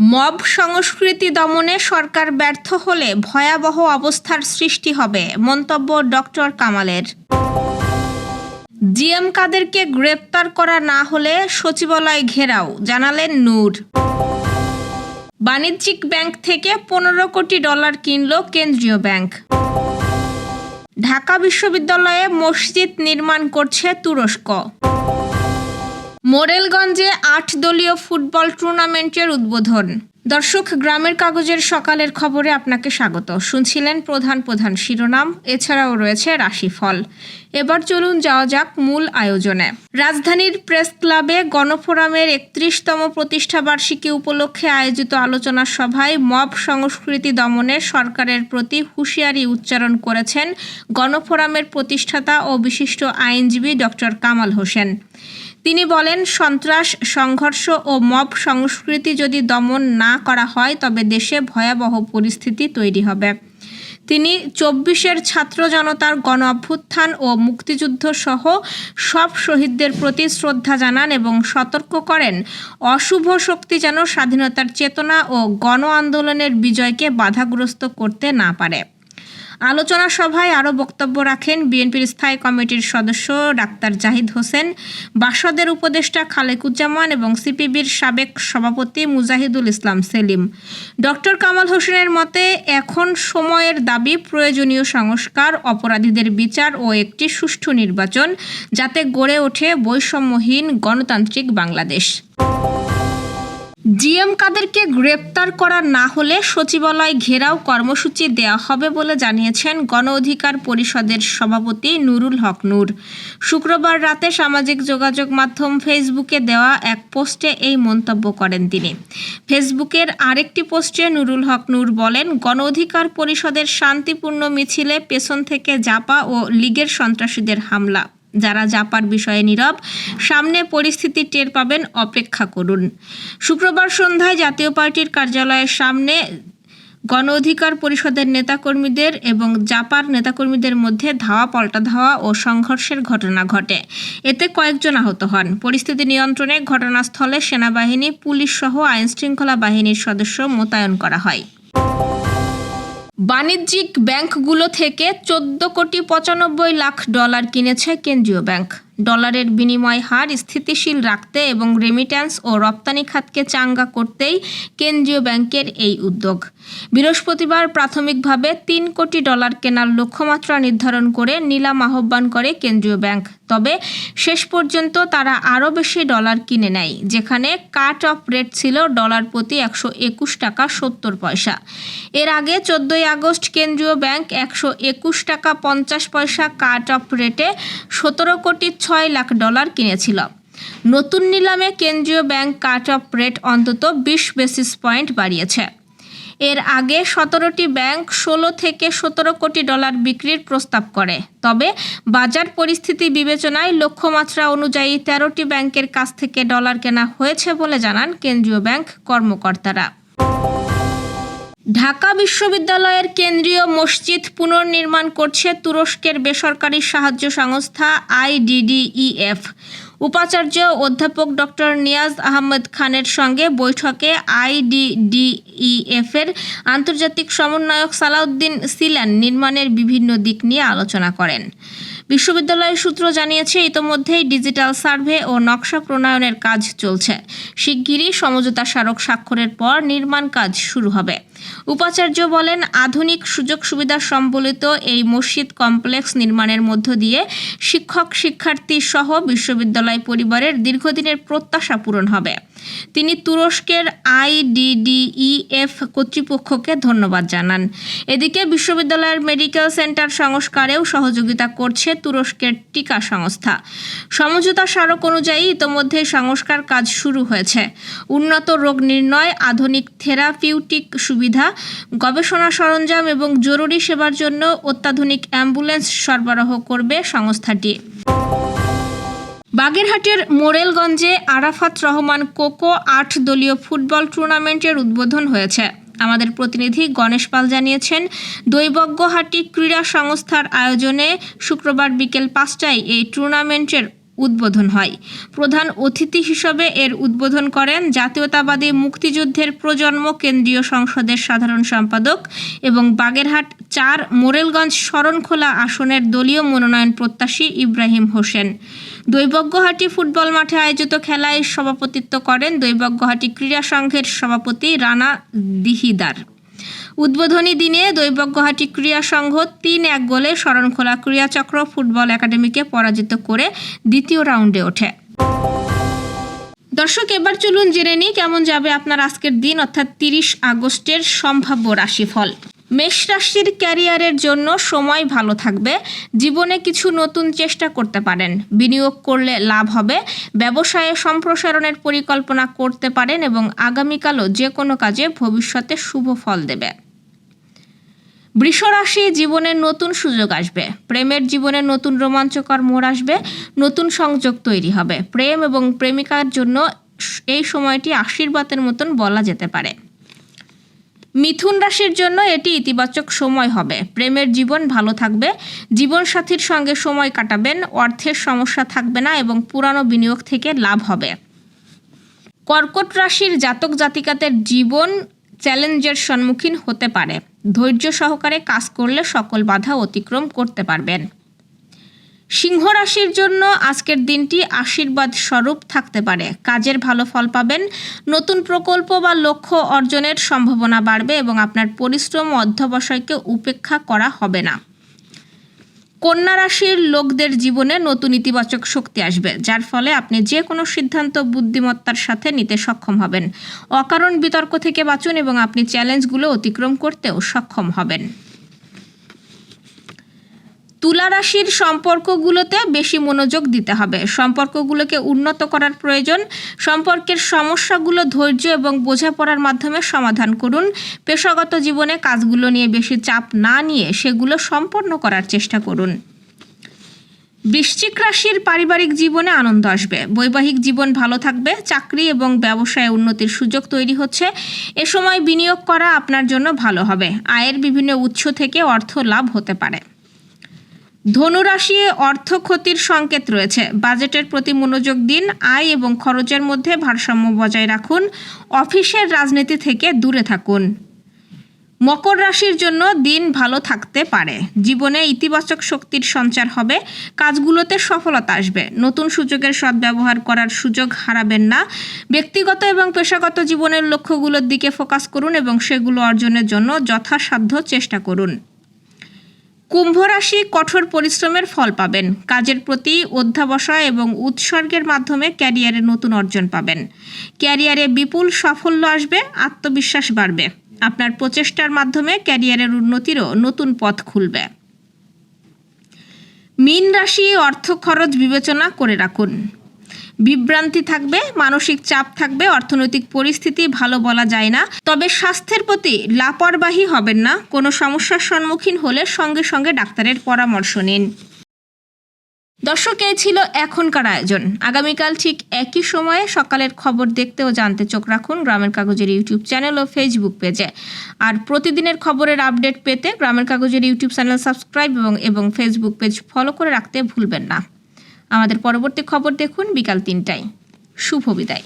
Mob সংস্কৃতি দমনে সরকার ব্যর্থ হলে ভয়াবহ অবস্থার সৃষ্টি হবে, মন্তব্য ডক্টর কামালের। জিএম কাদেরকে গ্রেপ্তার করা না হলে সচিবালয় ঘেরাও, জানালেন নূর। বাণিজ্যিক ব্যাংক থেকে পনেরো কোটি ডলার কিনল কেন্দ্রীয় ব্যাংক। ঢাকা বিশ্ববিদ্যালয়ে মসজিদ নির্মাণ করছে তুরস্ক। মোরেলগঞ্জে আট দলীয় ফুটবল টুর্নামেন্টের উদ্বোধন। দর্শক, গ্রামের কাগজের সকালের খবরে আপনাকে স্বাগত। শুনছিলেন প্রধান প্রধান শিরোনাম, এছাড়াও রয়েছে রাশিফল। এবার চলুন যাওয়া যাক মূল আয়োজনে। রাজধানীর প্রেস ক্লাবে গণফোরামের একত্রিশতম প্রতিষ্ঠাবার্ষিকী উপলক্ষে আয়োজিত আলোচনা সভায় মব সংস্কৃতি দমনে সরকারের প্রতি হুঁশিয়ারি উচ্চারণ করেছেন গণফোরামের প্রতিষ্ঠাতা ও বিশিষ্ট আইনজীবী ডক্টর কামাল হোসেন। তিনি বলেন, সন্ত্রাস, সংঘর্ষ ও মব সংস্কৃতি যদি দমন না করা হয়, তবে দেশে ভয়াবহ পরিস্থিতি তৈরি হবে। তিনি চব্বিশের ছাত্র জনতার গণ অভ্যুত্থান ও মুক্তিযুদ্ধ সহ সব শহীদদের প্রতি শ্রদ্ধা জানান এবং সতর্ক করেন, অশুভ শক্তি যেন স্বাধীনতার চেতনা ও গণ আন্দোলনের বিজয়কে বাধাগ্রস্ত করতে না পারে। আলোচনা সভায় আরও বক্তব্য রাখেন বিএনপির স্থায়ী কমিটির সদস্য ডাক্তার জাহিদ হোসেন, বাসদের উপদেষ্টা খালেকুজ্জামান এবং সিপিবির সাবেক সভাপতি মুজাহিদুল ইসলাম সেলিম। ডক্টর কামাল হোসেনের মতে, এখন সময়ের দাবি প্রয়োজনীয় সংস্কার, অপরাধীদের বিচার ও একটি সুষ্ঠু নির্বাচন যাতে গড়ে ওঠে বৈষম্যহীন গণতান্ত্রিক বাংলাদেশ। জিএম কাদেরকে গ্রেপ্তার করা না হলে সচিবালয় ঘেরাও কর্মসূচি দেওয়া হবে বলে জানিয়েছেন গণ অধিকার পরিষদের সভাপতি নুরুল হক নূর। শুক্রবার রাতে সামাজিক যোগাযোগ মাধ্যম ফেসবুকে দেওয়া এক পোস্টে এই মন্তব্য করেন তিনি। ফেসবুকের আরেকটি পোস্টে নুরুল হক নূর বলেন, গণ অধিকার পরিষদের শান্তিপূর্ণ মিছিলে পেছন থেকে জাপা ও লীগের সন্ত্রাসীদের হামলা। যারা জাপার বিষয়ে নীরব, সামনে পরিস্থিতি টের পাবেন, অপেক্ষা করুন। শুক্রবার সন্ধ্যায় জাতীয় পার্টির কার্যালয়ের সামনে গণ অধিকার পরিষদের নেতাকর্মীদের এবং জাপার নেতাকর্মীদের মধ্যে ধাওয়া পাল্টা ধাওয়া ও সংঘর্ষের ঘটনা ঘটে। এতে কয়েকজন আহত হন। পরিস্থিতি নিয়ন্ত্রণে ঘটনাস্থলে সেনাবাহিনী, পুলিশ সহ আইনশৃঙ্খলা বাহিনীর সদস্য মোতায়েন করা হয়। বাণিজ্যিক ব্যাংকগুলো থেকে চোদ্দ কোটি পঁচানব্বই লাখ ডলার কিনেছে কেন্দ্রীয় ব্যাংক। ডলারের বিনিময় হার স্থিতিশীল রাখতে এবং রেমিট্যান্স ও রপ্তানি খাতকে চাঙ্গা করতেই কেন্দ্রীয় ব্যাংকের এই উদ্যোগ। বৃহস্পতিবার প্রাথমিকভাবে তিন কোটি ডলার কেনার লক্ষ্যমাত্রা নির্ধারণ করে নিলাম আহ্বান করে কেন্দ্রীয় ব্যাংক। তবে শেষ পর্যন্ত তারা আরও বেশি ডলার কিনে নেয়, যেখানে কাট অফ রেট ছিল ডলার প্রতি একশো একুশ টাকা সত্তর পয়সা। এর আগে চোদ্দই আগস্ট কেন্দ্রীয় ব্যাংক একশো একুশ টাকা পঞ্চাশ পয়সা কাট অফ রেটে সতেরো কোটি ছয় লাখ ডলার কিনেছিল। নতুন নিলামে কেন্দ্রীয় ব্যাংক কাট অফ রেট অন্তত বিশ বেসিস পয়েন্ট বাড়িয়েছে। এর আগে সতেরোটি ব্যাংক ষোলো থেকে সতেরো কোটি ডলার বিক্রির প্রস্তাব করে। তবে বাজার পরিস্থিতি বিবেচনায় লক্ষ্যমাত্রা অনুযায়ী তেরোটি ব্যাংকের কাছ থেকে ডলার কেনা হয়েছে বলে জানান কেন্দ্রীয় ব্যাংক কর্মকর্তারা। ঢাকা বিশ্ববিদ্যালয়ের কেন্দ্রীয় মসজিদ পুনর্নির্মাণ করছে তুরস্কের বেসরকারি সাহায্য সংস্থা আইডিডিইএফ উপাচার্য অধ্যাপক ডক্টর নিয়াজ আহমেদ খানের সঙ্গে বৈঠকে আইডিডিইএফ এর আন্তর্জাতিক সমন্বয়ক সালাউদ্দিন সিলান নির্মাণের বিভিন্ন দিক নিয়ে আলোচনা করেন। বিশ্ববিদ্যালয় সূত্র জানিয়েছে, ইতোমধ্যেই ডিজিটাল সার্ভে ও নকশা প্রণয়নের কাজ চলছে। শিগগিরই সমঝোতা স্মারক স্বাক্ষরের পর নির্মাণ কাজ শুরু হবে। উপাচার্য বলেন, আধুনিক সুযোগ সুবিধা সম্বলিত এই মসজিদ কমপ্লেক্স নির্মাণের মধ্য দিয়ে শিক্ষক শিক্ষার্থী সহ বিশ্ববিদ্যালয় পরিবারের দীর্ঘদিনের প্রত্যাশা পূরণ হবে। তিনি তুরস্কের আইডিডিইএফ কর্তৃপক্ষকে ধন্যবাদ জানান। এদিকে বিশ্ববিদ্যালয়ের মেডিকেল সেন্টার সংস্কারেও সহযোগিতা করছে তুরস্কের টিকা সংস্থা। সমঝোতা স্মারক অনুযায়ী ইতোমধ্যে সংস্কার কাজ শুরু হয়েছে। উন্নত রোগ নির্ণয়, আধুনিক থেরাপিউটিক সুবিধা গবেষণা সরঞ্জাম এবং জরুরি সেবার জন্য অত্যাধুনিক অ্যাম্বুলেন্স সরবরাহ করবে সংস্থাটি। বাগেরহাটের মোরেলগঞ্জে আরাফাত রহমান কোকো আট দলীয় ফুটবল টুর্নামেন্টের উদ্বোধন হয়েছে। আমাদের প্রতিনিধি গণেশ পাল জানিয়েছেন, দৈবজ্ঞহাটি ক্রীড়া সংস্থার আয়োজনে শুক্রবার বিকেল পাঁচটায় এই টুর্নামেন্টের উদ্বোধন হয়। প্রধান অতিথি হিসেবে এর উদ্বোধন করেন জাতীয়তাবাদী মুক্তিযুদ্ধের প্রজন্ম কেন্দ্রীয় সংসদের সাধারণ সম্পাদক এবং বাগেরহাট চার মোরেলগঞ্জ শরণখোলা আসনের দলীয় মনোনয়ন প্রত্যাশী ইব্রাহিম হোসেন। দৈবজ্ঞহাটি ফুটবল মাঠে আয়োজিত খেলায় সভাপতিত্ব করেন দৈবজ্ঞহাটি ক্রীড়া সংঘের সভাপতি রানা দিহিদার। উদ্বোধনী দিনে দৈবজ্ঞহাটি ক্রীড়া সংঘ তিন এক গোলে শরণখোলা ক্রীড়াচক্র ফুটবল একাডেমিকে পরাজিত করে দ্বিতীয় রাউন্ডে ওঠে। দর্শক, এবার চলুন জেনে নিই কেমন যাবে আপনার আজকের দিন, অর্থাৎ তিরিশ আগস্টের সম্ভাব্য রাশিফল। মেষ রাশির ক্যারিয়ারের জন্য সময় ভালো থাকবে, জীবনে কিছু নতুন চেষ্টা করতে পারেন, বিনিয়োগ করলে লাভ হবে, ব্যবসায়ে সম্প্রসারণের পরিকল্পনা করতে পারেন এবং আগামীকালও যে কোনো কাজে ভবিষ্যতে শুভ ফল দেবে। বৃষরাশি জীবনের নতুন সুযোগ আসবে। প্রেমের জীবনে নতুন রোমাঞ্চকর মোড় আসবে। নতুন সংযোগ তৈরি হবে। প্রেম এবং প্রেমিকার জন্য এই সময়টি আশীর্বাদের মতন বলা যেতে পারে। মিথুন রাশির জন্য এটি ইতিবাচক সময় হবে। প্রেমের জীবন ভালো থাকবে। জীবনসাথীর সঙ্গে সময় কাটাবেন। অর্থের সমস্যা থাকবে না এবং পুরানো বিনিয়োগ থেকে লাভ হবে। কর্কট রাশির জাতক জাতিকাদের জীবন চ্যালেঞ্জের সম্মুখীন হতে পারে। ধৈর্য সহকারে কাজ করলে সকল বাধা অতিক্রম করতে পারবেন। সিংহ রাশির জন্য আজকের দিনটি আশীর্বাদ স্বরূপ থাকতে পারে। কাজের ভালো ফল পাবেন, নতুন প্রকল্প বা লক্ষ্য অর্জনের সম্ভাবনা বাড়বে এবং আপনার পরিশ্রম অধ্যবসায়কে উপেক্ষা করা হবে না। কন্যা রাশির লোকদের জীবনে নতুন ইতিবাচক শক্তি আসবে, যার ফলে আপনি যে কোনো সিদ্ধান্ত বুদ্ধিমত্তার সাথে নিতে সক্ষম হবেন। অকারণ বিতর্ক থেকে বাঁচুন এবং আপনি চ্যালেঞ্জগুলো অতিক্রম করতেও সক্ষম হবেন। তুলা রাশির সম্পর্কগুলোতে বেশি মনোযোগ দিতে হবে। সম্পর্কগুলোকে উন্নত করার প্রয়োজন। সম্পর্কের সমস্যাগুলো ধৈর্য এবং বোঝাপড়ার মাধ্যমে সমাধান করুন। পেশাগত জীবনে কাজগুলো নিয়ে বেশি চাপ না নিয়ে সেগুলো সম্পন্ন করার চেষ্টা করুন। বৃশ্চিক রাশির পারিবারিক জীবনে আনন্দ আসবে। বৈবাহিক জীবন ভালো থাকবে। চাকরি এবং ব্যবসায় উন্নতির সুযোগ তৈরি হচ্ছে। এ সময় বিনিয়োগ করা আপনার জন্য ভালো হবে। আয়ের বিভিন্ন উৎস থেকে অর্থ লাভ হতে পারে। ধনুরাশি অর্থ ক্ষতির সংকেত রয়েছে। বাজেটের প্রতি মনোযোগ দিন, আয় এবং খরচের মধ্যে ভারসাম্য বজায় রাখুন। অফিসের রাজনীতি থেকে দূরে থাকুন। মকর রাশির জন্য দিন ভালো থাকতে পারে। জীবনে ইতিবাচক শক্তির সঞ্চার হবে। কাজগুলোতে সফলতা আসবে। নতুন সুযোগের সদ্ব্যবহার করার সুযোগ হারাবেন না। ব্যক্তিগত এবং পেশাগত জীবনের লক্ষ্যগুলোর দিকে ফোকাস করুন এবং সেগুলো অর্জনের জন্য যথাসাধ্য চেষ্টা করুন। কুম্ভ রাশি কঠোর পরিশ্রমের ফল পাবেন। কাজের প্রতি অধ্যাবসায় এবং উৎসর্গের মাধ্যমে ক্যারিয়ারে নতুন অর্জন পাবেন। ক্যারিয়ারে বিপুল সাফল্য আসবে, আত্মবিশ্বাস বাড়বে। আপনার প্রচেষ্টার মাধ্যমে ক্যারিয়ারের উন্নতিরও নতুন পথ খুলবে। মীন রাশি অর্থ খরচ বিবেচনা করে রাখুন। বিভ্রান্তি থাকবে, মানসিক চাপ থাকবে, অর্থনৈতিক পরিস্থিতি ভালো বলা যায় না। তবে স্বাস্থ্যের প্রতি লাপরবাহী হবেন না, কোনো সমস্যার সম্মুখীন হলে সঙ্গে সঙ্গে ডাক্তারের পরামর্শ নিন। দর্শক, এই ছিল এখনকার আয়োজন। আগামীকাল ঠিক একই সময়ে সকালের খবর দেখতে ও জানতে চোখ রাখুন গ্রামের কাগজের ইউটিউব চ্যানেল ও ফেসবুক পেজে। আর প্রতিদিনের খবরের আপডেট পেতে গ্রামের কাগজের ইউটিউব চ্যানেল সাবস্ক্রাইব এবং এবং ফেসবুক পেজ ফলো করে রাখতে ভুলবেন না। আমাদের পরবর্তী খবর দেখুন বিকাল তিনটায়। শুভ বিদায়।